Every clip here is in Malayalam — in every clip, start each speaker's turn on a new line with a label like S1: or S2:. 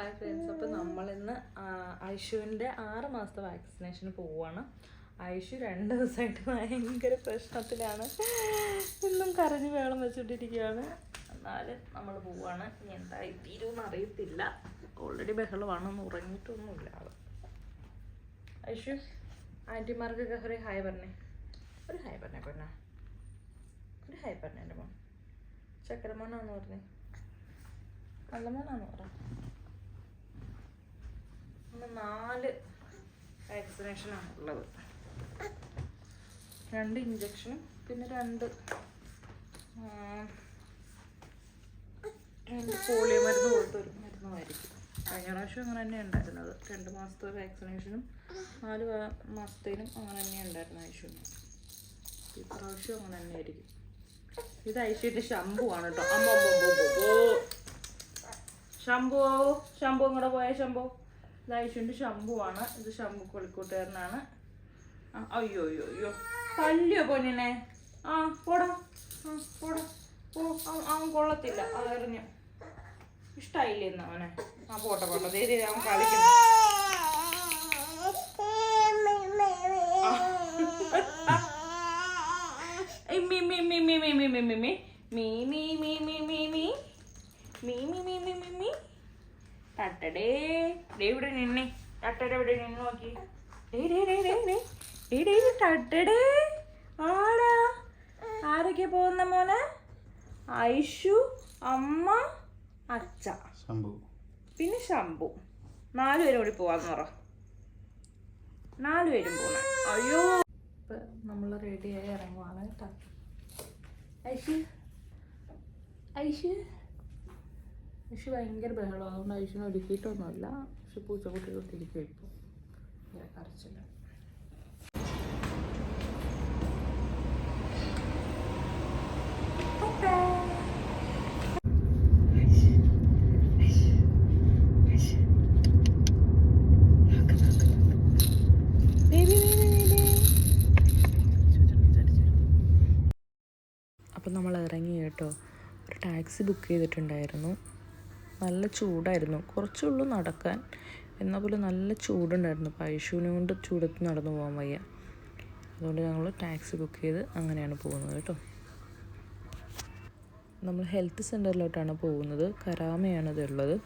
S1: ഹായ് ഫ്രണ്ട്സ് അപ്പോൾ നമ്മളിന്ന് ഐഷുവിന്റെ ആറ് മാസത്തെ വാക്സിനേഷന് പോവുകയാണ് ഐഷു രണ്ട് ദിവസമായിട്ട് ഭയങ്കര പ്രശ്നത്തിലാണ്. ഇന്നും കരഞ്ഞ് വേളം വെച്ചിട്ടിരിക്കുകയാണ് എന്നാലും നമ്മൾ പോവുകയാണ് ഇനി എന്തായി തീരുമെന്ന് അറിയത്തില്ല. ഓൾറെഡി ബഹളമാണെന്ന് ഉറങ്ങിയിട്ടൊന്നുമില്ല ആൾ. ഐഷു ആന്റിമാർക്കൊക്കെ ഒരു ഹായ് പറഞ്ഞേ. ഒരു ഹായ് പറഞ്ഞേ കൊന്ന ഒരു ഹായ് പറഞ്ഞേ എന്റെ മോൻ. ചക്കരമോനാന്ന് പറഞ്ഞേ. നല്ല മോനാന്ന് പറ. ഇന്ന് നാല് വാക്സിനേഷനാണ് ഉള്ളത്. രണ്ട് ഇഞ്ചക്ഷനും പിന്നെ രണ്ട് പോളിയോ മരുന്ന് പോലത്തെ ഒരു മരുന്നുമായിരിക്കും. കഴിഞ്ഞ പ്രാവശ്യം അങ്ങനെ തന്നെ ഉണ്ടായിരുന്നത്. രണ്ട് മാസത്തെ വാക്സിനേഷനും നാല് മാസത്തേനും അങ്ങനെ തന്നെ ഉണ്ടായിരുന്നു ഐശ്വര്യ ഈ പ്രാവശ്യം അങ്ങനെ തന്നെ ആയിരിക്കും. ഇത് ഐശ്വര്യ ശംഭു ആണ് കേട്ടോ. അമ്മ അമ്മ, അമ്മ, അമ്മ, അമ്മ. ശംഭു ശംഭു ഇങ്ങോട്ട് പോയ ശംഭു. ഇത് ഐശ്വന്റെ ആണ് ഇത് ശംഭു കൊളിക്കൂട്ടുകാരനാണ് അയ്യോ അയ്യോ അയ്യോ തല്ലിയോ പൊന്നിനെ ആ പോടാ ആ പോടാ ഓ അവൻ- കൊള്ളത്തില്ല അതെറിഞ്ഞു ഇഷ്ടായില്ലേ ഇന്ന് അവനെ ആ പോട്ടെ പോട്ടെ ദേ ദേ അവൻ കളിക്കുന്നു മീ മീ മീ മീ മീ മീ മീ മീ മീ മീ മീ മീ മീ മീ മീ മീ മീ മീ ഇവിടെ നിന്നെ. ഇവിടെ നിന്ന് നോക്കി. ഡേ ഡേ ഡേ ഡേ ഡേ ഡേ ഡേ തട്ടടേ ആടാ. ആരൊക്കെ പോകുന്ന മോനെ? ഐഷു അമ്മ അച്ഛ.
S2: ശംഭു.
S1: പിന്നെ ശംഭു. നാലുപേരും കൂടി പോവാന്ന് പറ. നാലുപേരും പോണേ. അയ്യോ. നമ്മൾ റെഡിയായി ഇറങ്ങുവാണ് കേട്ടോ. ഐഷു. ഐഷു. ഐഷു ഭയങ്കര ബഹളം. അതുകൊണ്ട് ഐഷിനെ ഒരുക്കിയിട്ടൊന്നുമില്ല. പക്ഷെ പൂച്ചക്കുട്ടി തൊട്ടിരിക്കും ഇപ്പോൾ കറച്ചില്ല അപ്പം നമ്മൾ ഇറങ്ങി കേട്ടോ. ഒരു ടാക്സി ബുക്ക് ചെയ്തിട്ടുണ്ടായിരുന്നു. നല്ല ചൂടായിരുന്നു. കുറച്ചുള്ളൂ നടക്കാൻ. എന്നാൽ പോലും നല്ല ചൂടുണ്ടായിരുന്നു. ഐഷുവിനെ കൊണ്ട് ചൂടത്ത് നടന്നു പോകാൻ വയ്യ. അതുകൊണ്ട് ഞങ്ങൾ ടാക്സി ബുക്ക് ചെയ്ത് അങ്ങനെയാണ് പോകുന്നത് കേട്ടോ. നമ്മൾ ഹെൽത്ത് സെന്ററിലോട്ടാണ് പോകുന്നത്. കരാമയാണ് ഇതുള്ളത്.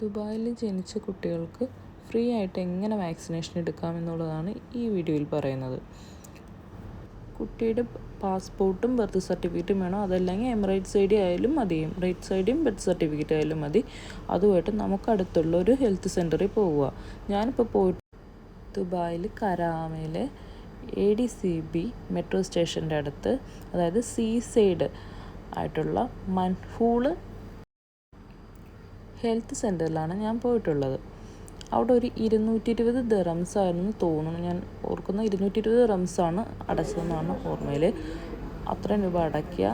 S1: ദുബായിൽ ജനിച്ച കുട്ടികൾക്ക് ഫ്രീ ആയിട്ട് എങ്ങനെ വാക്സിനേഷൻ എടുക്കാം എന്നുള്ളതാണ് ഈ വീഡിയോയിൽ പറയുന്നത്. കുട്ടിയുടെ പാസ്പോർട്ടും ബർത്ത് സർട്ടിഫിക്കറ്റും വേണം? അതല്ലെങ്കിൽ എമിറേറ്റ്സ് ഐ ഡി ആയാലും മതി. എമിറേറ്റ്സ് ഐ ഡിയും ബർത്ത് സർട്ടിഫിക്കറ്റ് ആയാലും മതി. അതുമായിട്ട് നമുക്ക് അടുത്തുള്ള ഒരു ഹെൽത്ത് സെന്ററിൽ പോവുക. ഞാനിപ്പോൾ പോയിട്ട് ദുബായിൽ കരാമയിലെ A D C B metro സ്റ്റേഷന്റെ അടുത്ത് അതായത് സീ സൈഡ് ആയിട്ടുള്ള മൻഹൂൾ ഹെൽത്ത് സെന്ററിലാണ് ഞാൻ പോയിട്ടുള്ളത്. അവിടെ ഒരു ഇരുന്നൂറ്റി ഇരുപത് ദറംസ് ആയിരുന്നു തോന്നുന്നു. ഞാൻ ഓർക്കുന്ന ഇരുന്നൂറ്റി ഇരുപത് ആണ് അടച്ചതെന്നാണ് ഓർമ്മയിൽ. അത്രയും രൂപ അടയ്ക്കുക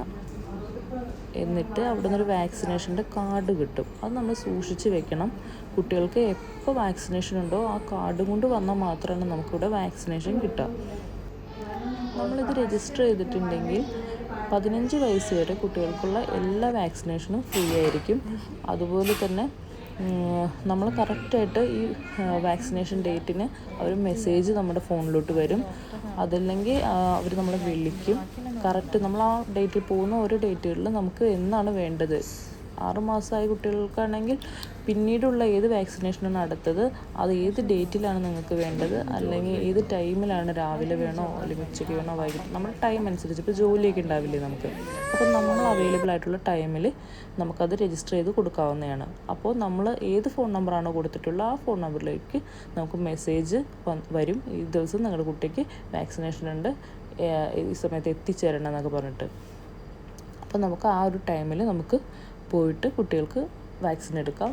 S1: എന്നിട്ട് അവിടെ നിന്നൊരു വാക്സിനേഷന്റെ കാർഡ് കിട്ടും. അത് നമ്മൾ സൂക്ഷിച്ച് വെക്കണം. കുട്ടികൾക്ക് എപ്പോൾ വാക്സിനേഷൻ ഉണ്ടോ ആ കാർഡ് കൊണ്ട് വന്നാൽ മാത്രമാണ് നമുക്കിവിടെ വാക്സിനേഷൻ കിട്ടുക. നമ്മളിത് രജിസ്റ്റർ ചെയ്തിട്ടുണ്ടെങ്കിൽ പതിനഞ്ച് വയസ്സ് വരെ കുട്ടികൾക്കുള്ള എല്ലാ വാക്സിനേഷനും ഫ്രീ ആയിരിക്കും. അതുപോലെ തന്നെ നമ്മൾ കറക്റ്റായിട്ട് ഈ വാക്സിനേഷൻ ഡേറ്റിന് അവർ മെസ്സേജ് നമ്മുടെ ഫോണിലോട്ട് വരും. അതല്ലെങ്കിൽ അവർ നമ്മളെ വിളിക്കും. കറക്റ്റ് നമ്മൾ ആ ഡേറ്റിൽ പോകുന്ന ഓരോ ഡേറ്റുകളിൽ നമുക്ക് എന്നാണ് വേണ്ടത്? ആറുമാസമായ കുട്ടികൾക്കാണെങ്കിൽ പിന്നീടുള്ള ഏത് വാക്സിനേഷനാണ് അടുത്തത് അത് ഏത് ഡേറ്റിലാണ് നിങ്ങൾക്ക് വേണ്ടത്? അല്ലെങ്കിൽ ഏത് ടൈമിലാണ് രാവിലെ വേണോ അല്ലെങ്കിൽ ഉച്ചയ്ക്ക് വേണോ വൈകിട്ട്? നമ്മുടെ ടൈം അനുസരിച്ച് ഇപ്പോൾ ജോലിയൊക്കെ ഉണ്ടാവില്ലേ നമുക്ക്? അപ്പോൾ നമ്മൾ അവൈലബിൾ ആയിട്ടുള്ള ടൈമിൽ നമുക്കത് രജിസ്റ്റർ ചെയ്ത് കൊടുക്കാവുന്നതാണ്. അപ്പോൾ നമ്മൾ ഏത് ഫോൺ നമ്പറാണോ കൊടുത്തിട്ടുള്ള ആ ഫോൺ നമ്പറിലേക്ക് നമുക്ക് മെസ്സേജ് വരും. ഈ ദിവസം നിങ്ങളുടെ കുട്ടിക്ക് വാക്സിനേഷൻ ഉണ്ട്. ഈ സമയത്ത് എത്തിച്ചേരണം എന്നൊക്കെ പറഞ്ഞിട്ട്. അപ്പോൾ നമുക്ക് ആ ഒരു ടൈമിൽ നമുക്ക് പോയിട്ട് കുട്ടികൾക്ക് വാക്സിൻ എടുക്കാം.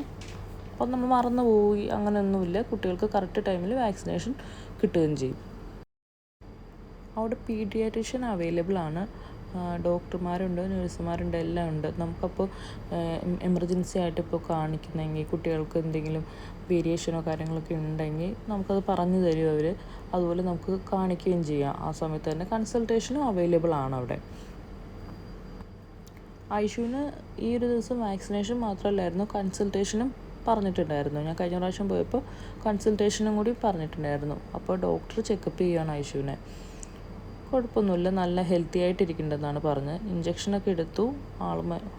S1: അപ്പോൾ നമ്മൾ മറന്നു പോയി അങ്ങനെയൊന്നുമില്ല. കുട്ടികൾക്ക് കറക്റ്റ് ടൈമിൽ വാക്സിനേഷൻ കിട്ടുകയും ചെയ്യും. അവിടെ പീഡിയാട്രീഷ്യൻ അവൈലബിൾ ആണ്. ഡോക്ടർമാരുണ്ട് നഴ്സുമാരുണ്ട് എല്ലാം ഉണ്ട്. നമുക്കപ്പോൾ എമർജൻസി ആയിട്ട് ഇപ്പോൾ കാണിക്കുന്നെങ്കിൽ കുട്ടികൾക്ക് എന്തെങ്കിലും വേരിയേഷനോ കാര്യങ്ങളൊക്കെ ഉണ്ടെങ്കിൽ നമുക്കത് പറഞ്ഞു തരും അവർ അതുപോലെ നമുക്ക് കാണിക്കുകയും ചെയ്യാം. ആ സമയത്ത് തന്നെ കൺസൾട്ടേഷനും അവൈലബിൾ ആണ് അവിടെ. ഐഷുവിന് ഈ ഒരു ദിവസം വാക്സിനേഷൻ മാത്രമല്ലായിരുന്നു കൺസൾട്ടേഷനും പറഞ്ഞിട്ടുണ്ടായിരുന്നു. ഞാൻ കഴിഞ്ഞ പ്രാവശ്യം പോയപ്പോൾ കൺസൾട്ടേഷനും കൂടി പറഞ്ഞിട്ടുണ്ടായിരുന്നു. അപ്പോൾ ഡോക്ടർ ചെക്കപ്പ് ചെയ്യുകയാണ് ഐഷുവിനെ. കുഴപ്പമൊന്നുമില്ല നല്ല ഹെൽത്തി ആയിട്ടിരിക്കേണ്ടതെന്നാണ് പറഞ്ഞത്. ഇഞ്ചക്ഷനൊക്കെ എടുത്തു ആൾ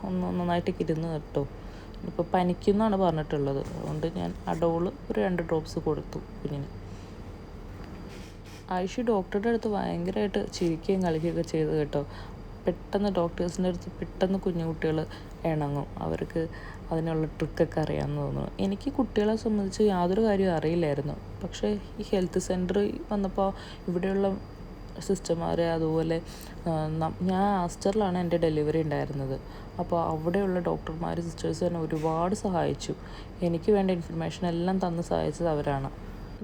S1: ഒന്ന് നന്നായിട്ട് ഇരുന്ന് കേട്ടോ. ഇപ്പോൾ പനിക്കുന്നാണ് പറഞ്ഞിട്ടുള്ളത്. അതുകൊണ്ട് ഞാൻ അഡോൾ ഒരു രണ്ട് ഡ്രോപ്സ് കൊടുത്തു കുഞ്ഞിന്. ആയിഷു ഡോക്ടറുടെ അടുത്ത് ഭയങ്കരമായിട്ട് ചിരിക്കുകയും കളിക്കുകയൊക്കെ ചെയ്തു കേട്ടോ. പെട്ടെന്ന് ഡോക്ടേഴ്സിന്റെ അടുത്ത് പെട്ടെന്ന് കുഞ്ഞു കുട്ടികൾ ഇണങ്ങും. അവർക്ക് അതിനുള്ള ട്രിക്കൊക്കെ അറിയാമെന്ന് തോന്നുന്നു. എനിക്ക് കുട്ടികളെ സംബന്ധിച്ച് യാതൊരു കാര്യവും അറിയില്ലായിരുന്നു. പക്ഷേ ഈ ഹെൽത്ത് സെന്റർ വന്നപ്പോൾ ഇവിടെയുള്ള സിസ്റ്റർമാർ അതുപോലെ ഞാൻ ആസ്റ്ററിലാണ് എന്റെ ഡെലിവറി ഉണ്ടായിരുന്നത്. അപ്പോൾ അവിടെയുള്ള ഡോക്ടർമാർ സിസ്റ്റേഴ്സ് തന്നെ ഒരുപാട് സഹായിച്ചു. എനിക്ക് വേണ്ട ഇൻഫർമേഷൻ എല്ലാം തന്ന് സഹായിച്ചത് അവരാണ്.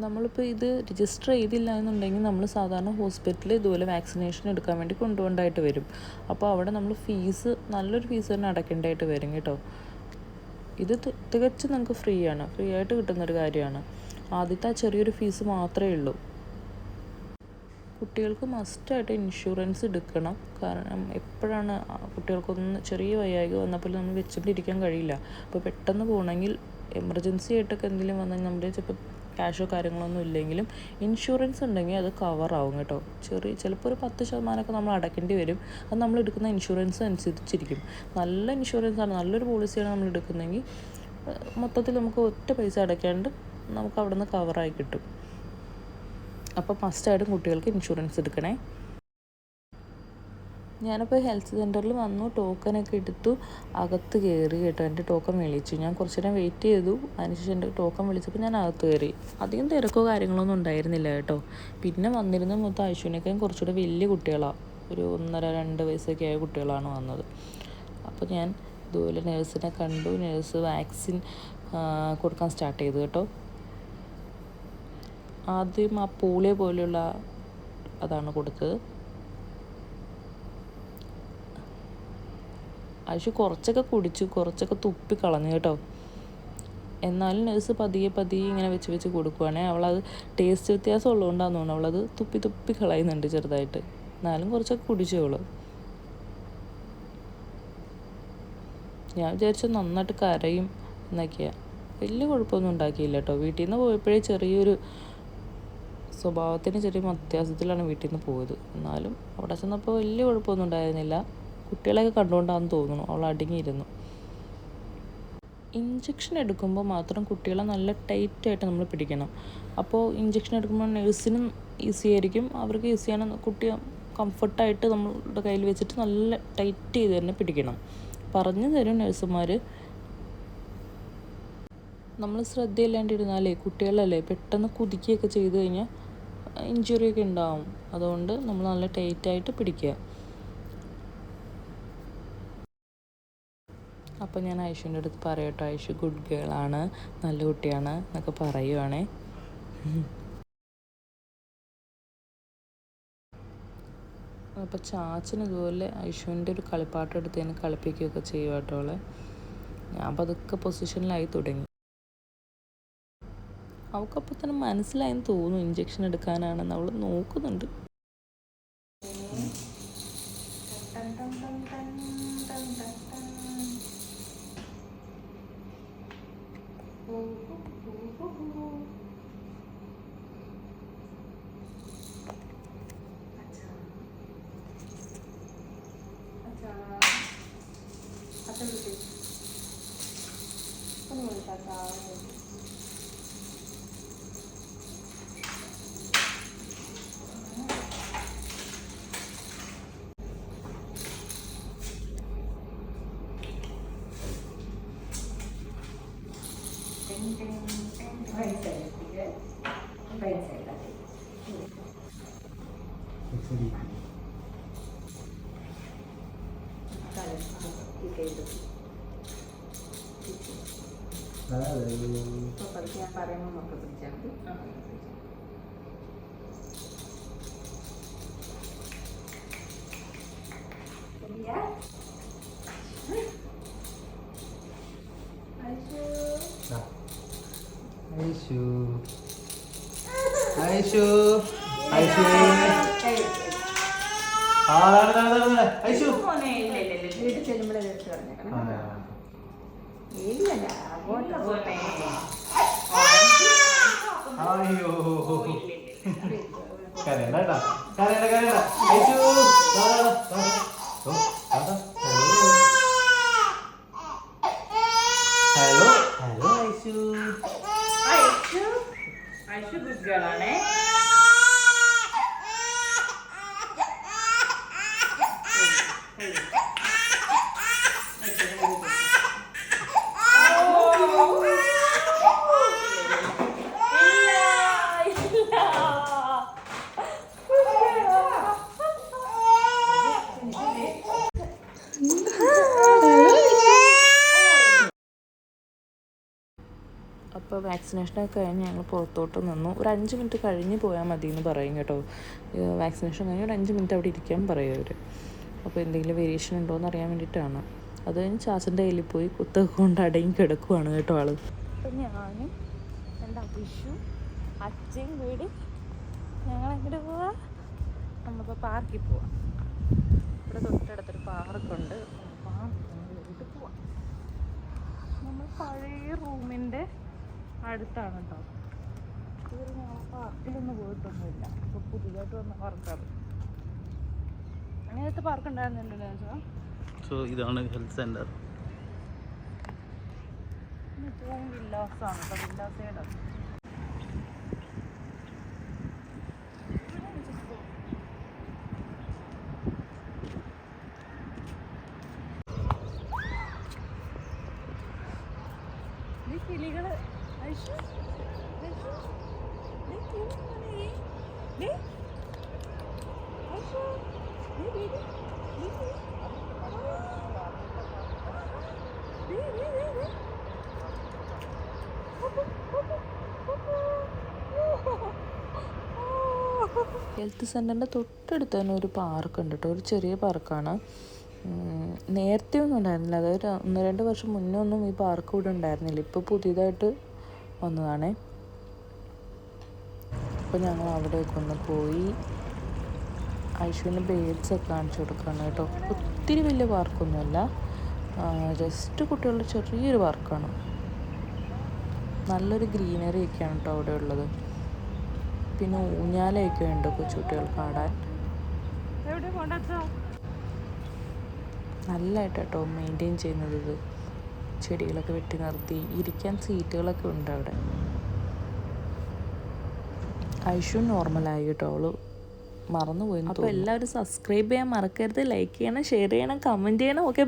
S1: നമ്മളിപ്പോൾ ഇത് രജിസ്റ്റർ ചെയ്തില്ല എന്നുണ്ടെങ്കിൽ നമ്മൾ സാധാരണ ഹോസ്പിറ്റലിൽ ഇതുപോലെ വാക്സിനേഷൻ എടുക്കാൻ വേണ്ടി കൊണ്ടുപോകേണ്ടതായിട്ട് വരും. അപ്പോൾ അവിടെ നമ്മൾ ഫീസ് നല്ലൊരു ഫീസ് തന്നെ അടയ്ക്കേണ്ടതായിട്ട് വരും കേട്ടോ. ഇത് തികച്ചും നമുക്ക് ഫ്രീ ആണ്. ഫ്രീ ആയിട്ട് കിട്ടുന്നൊരു കാര്യമാണ്. ആദ്യത്തെ ആ ചെറിയൊരു ഫീസ് മാത്രമേ ഉള്ളൂ. കുട്ടികൾക്ക് മസ്റ്റായിട്ട് ഇൻഷുറൻസ് എടുക്കണം. കാരണം എപ്പോഴാണ് കുട്ടികൾക്കൊന്ന് ചെറിയ വയ്യായ്ക വന്നപ്പോൾ നമ്മൾ വെച്ചുകൊണ്ടിരിക്കാൻ കഴിയില്ല. അപ്പോൾ പെട്ടെന്ന് പോകണമെങ്കിൽ എമർജൻസി ആയിട്ടൊക്കെ എന്തെങ്കിലും വന്നാൽ നമ്മുടെ ചിലപ്പോൾ ക്യാഷോ കാര്യങ്ങളൊന്നും ഇല്ലെങ്കിലും ഇൻഷുറൻസ് ഉണ്ടെങ്കിൽ അത് കവറാവും കേട്ടോ. ചെറിയ ചിലപ്പോൾ ഒരു പത്ത് ശതമാനമൊക്കെ നമ്മൾ അടയ്ക്കേണ്ടി വരും. അത് നമ്മൾ എടുക്കുന്ന ഇൻഷുറൻസ് അനുസരിച്ചിരിക്കും. നല്ല ഇൻഷുറൻസാണ് നല്ലൊരു പോളിസിയാണ് നമ്മൾ എടുക്കുന്നതെങ്കിൽ മൊത്തത്തിൽ നമുക്ക് ഒറ്റ പൈസ അടയ്ക്കാണ്ട് നമുക്ക് അവിടെ നിന്ന് കവറായി കിട്ടും. അപ്പോൾ മസ്റ്റായിട്ടും കുട്ടികൾക്ക് ഇൻഷുറൻസ് എടുക്കണേ. ഞാനിപ്പോൾ ഹെൽത്ത് സെന്ററിൽ വന്നു ടോക്കനൊക്കെ എടുത്തു അകത്ത് കയറി കേട്ടോ. എന്റെ ടോക്കൺ വിളിച്ചു ഞാൻ കുറച്ച് നേരം വെയിറ്റ് ചെയ്തു. അതിനുശേഷം എന്റെ ടോക്കൺ വിളിച്ചപ്പോൾ ഞാൻ അകത്ത് കയറി അധികം തിരക്കോ കാര്യങ്ങളൊന്നും ഉണ്ടായിരുന്നില്ല കേട്ടോ. പിന്നെ വന്നിരുന്ന മൊത്തം ഐശ്വര്യനൊക്കെയും കുറച്ചുകൂടെ വലിയ കുട്ടികളാണ് ഒരു ഒന്നര രണ്ട് വയസ്സൊക്കെ ആയ കുട്ടികളാണ് വന്നത്. അപ്പോൾ ഞാൻ ഇതുപോലെ നേഴ്സിനെ കണ്ടു. നേഴ്സ് വാക്സിൻ കൊടുക്കാൻ സ്റ്റാർട്ട് ചെയ്തു കേട്ടോ. ആദ്യം ആ പോളിയോ പോലെയുള്ള അതാണ് കൊടുത്തത്. ആശു കുറച്ചൊക്കെ കുടിച്ചു കുറച്ചൊക്കെ തുപ്പി കളഞ്ഞു കേട്ടോ. എന്നാലും നഴ്സ് പതിയെ പതിയെ ഇങ്ങനെ വെച്ച് വെച്ച് കൊടുക്കുവാണേ. അവളത് ടേസ്റ്റ് വ്യത്യാസം ഉള്ളതുകൊണ്ടാണെന്ന് തോന്നുന്നു. അവളത് തുപ്പി തുപ്പി കളയുന്നുണ്ട് ചെറുതായിട്ട്. എന്നാലും കുറച്ചൊക്കെ കുടിച്ചു അവൾ ഞാൻ വിചാരിച്ചു നന്നായിട്ട് കരയും എന്നൊക്കെയാ. വലിയ കുഴപ്പമൊന്നും ഉണ്ടാക്കിയില്ല കേട്ടോ. വീട്ടിൽ നിന്ന് പോയപ്പോഴേ ചെറിയൊരു സ്വഭാവത്തിന് ചെറിയ വ്യത്യാസത്തിലാണ് വീട്ടിൽ നിന്ന് പോയത്. എന്നാലും അവിടെ ചെന്നപ്പോൾ വലിയ കുഴപ്പമൊന്നും ഉണ്ടായിരുന്നില്ല. കുട്ടികളെയൊക്കെ കണ്ടുകൊണ്ടാണെന്ന് തോന്നുന്നു. അവൾ അടുങ്ങിയിരുന്നു. ഇഞ്ചക്ഷൻ എടുക്കുമ്പോൾ മാത്രം കുട്ടികളെ നല്ല ടൈറ്റായിട്ട് നമ്മൾ പിടിക്കണം. അപ്പോൾ ഇഞ്ചക്ഷൻ എടുക്കുമ്പോൾ നഴ്സിനും ഈസി ആയിരിക്കും. അവർക്ക് ഈസിയാണ് കുട്ടിയെ കംഫർട്ടായിട്ട് നമ്മളുടെ കയ്യിൽ വെച്ചിട്ട് നല്ല ടൈറ്റ് ചെയ്ത് തന്നെ പിടിക്കണം. പറഞ്ഞു തരും നഴ്സുമാർ നമ്മൾ ശ്രദ്ധയില്ലാണ്ടിരുന്നാലേ കുട്ടികളല്ലേ പെട്ടെന്ന് കുതിക്കുകയൊക്കെ ചെയ്ത് കഴിഞ്ഞാൽ ഇഞ്ചുറിയൊക്കെ ഉണ്ടാവും. അതുകൊണ്ട് നമ്മൾ നല്ല ടൈറ്റായിട്ട് പിടിക്കുക. അപ്പോൾ ഞാൻ ഐഷുവിന്റെ അടുത്ത് പറയട്ടോ ഐഷു ഗുഡ് ഗേളാണ് നല്ല കുട്ടിയാണ് എന്നൊക്കെ പറയുവാണേ. അപ്പോൾ ചാച്ചന് ഇതുപോലെ ഐഷുവിന്റെ ഒരു കളിപ്പാട്ടം എടുത്ത് തന്നെ കളിപ്പിക്കുകയൊക്കെ ചെയ്യും കേട്ടോ അവളെ. ഞാൻ പതുക്കെ പൊസിഷനിലായി തുടങ്ങി. അവൾക്കപ്പോൾ തന്നെ മനസ്സിലായെന്ന് തോന്നുന്നു ഇഞ്ചെക്ഷൻ എടുക്കാനാണെന്ന്. അവൾ നോക്കുന്നുണ്ട്. Uhum.
S2: ഞാൻ പറയുമ്പോൾ മൊത്തം പിടിച്ചാൽ മതി
S3: ഐഷു ഐഷു ആ അതാണ് അതാണ് അതാണ് ഐഷു
S2: മോനെ ഇല്ല ഇല്ല ഇല്ല വീട്ടിൽ ഐഷു ഐഷു ഐഷു ഐഷു വീട്ടിൽ ചെല്ലുമ്പോഴേ
S3: അയ്യോ. കരയണ്ട കരയണ്ട കരയണ്ട. ഐഷു
S1: അപ്പോൾ വാക്സിനേഷനൊക്കെ കഴിഞ്ഞ് ഞങ്ങൾ പുറത്തോട്ട് നിന്നു. ഒരു അഞ്ച് മിനിറ്റ് കഴിഞ്ഞ് പോയാൽ മതി എന്ന് പറയും കേട്ടോ. വാക്സിനേഷൻ കഴിഞ്ഞ് ഒരു അഞ്ച് മിനിറ്റ് അവിടെ ഇരിക്കാൻ പറയും അവർ അപ്പോൾ എന്തെങ്കിലും വേരിയേഷൻ ഉണ്ടോ എന്ന് അറിയാൻ വേണ്ടിയിട്ടാണ്. അത് കഴിഞ്ഞ് ചാച്ചന്റെ കയ്യിൽ പോയി കുത്തൊക്കെ കൊണ്ട് അടങ്ങി കിടക്കുവാണ് കേട്ടോ ആൾ ഞാനും എന്റെ അഭിഷു അച്ഛയും കൂടി ഞങ്ങൾ എങ്ങോട്ട് പോവാ? നമ്മളിപ്പോൾ പാർക്കിൽ പോവാം. ഇവിടെ തൊട്ടടുത്തൊരു പാർക്കുണ്ട്. പാർക്കിൽ പോവാം. നമ്മൾ പഴയ റൂമിന്റെ അടുത്താണ് കേട്ടോ ഇതുവരെ ഞങ്ങൾ പാർക്കിലൊന്നും പോയിട്ടൊന്നുമില്ല. ഇപ്പോൾ പുതിയതായിട്ട് വന്ന പാർക്കാണ്. അങ്ങനത്തെ പാർക്ക് ഉണ്ടായിരുന്നില്ലല്ലോ ചാ
S3: സോ ഇതാണ് ഹെൽത്ത്
S1: ഏറ്റവും വില്ലാസാണ്. കേട്ടോ വില്ലാസയുടെ കിളികൾ ഹെൽത്ത് സെന്ററിന്റെ തൊട്ടടുത്ത് തന്നെ ഒരു പാർക്ക് ഉണ്ട് കേട്ടോ. ഒരു ചെറിയ പാർക്കാണ്. നേരത്തെ ഒന്നും ഉണ്ടായിരുന്നില്ല. അതായത് ഒന്ന് രണ്ട് വർഷം മുന്നേ ഒന്നും ഈ പാർക്ക് ഇവിടെ ഉണ്ടായിരുന്നില്ല. ഇപ്പോൾ പുതിയതായിട്ട് വന്നതാണേ. അപ്പോൾ ഞങ്ങൾ അവിടേക്ക് ഒന്ന് പോയി. ഐശുവിന് ബേഡ്സ് ഒക്കെ കാണിച്ചു കൊടുക്കുകയാണ് കേട്ടോ. ഒത്തിരി വലിയ പാർക്കൊന്നുമല്ല. ജസ്റ്റ് കുട്ടികളുടെ ചെറിയൊരു പാർക്കാണ്. നല്ലൊരു ഗ്രീനറി ഒക്കെയാണ് കേട്ടോ അവിടെ ഉള്ളത്. പിന്നെ ഊഞ്ഞാലയൊക്കെ ഉണ്ട് കൊച്ചുകുട്ടികൾക്ക് ആടാൻ. നല്ലതായിട്ട് കേട്ടോ മെയിന്റെയിൻ ചെയ്യുന്നത് ഇത്. ചെടികളൊക്കെ വെട്ടി നിർത്തി. ഇരിക്കാൻ സീറ്റുകളൊക്കെ ഉണ്ട് അവിടെ. ഐഷു നോർമൽ നോർമലായി കേട്ടോ. അവൾ മറന്നുപോയി അപ്പോൾ എല്ലാവരും സബ്സ്ക്രൈബ് ചെയ്യാൻ മറക്കരുത്. ലൈക്ക് ചെയ്യണം ഷെയർ ചെയ്യണം കമന്റ് ചെയ്യണം. ഓക്കെ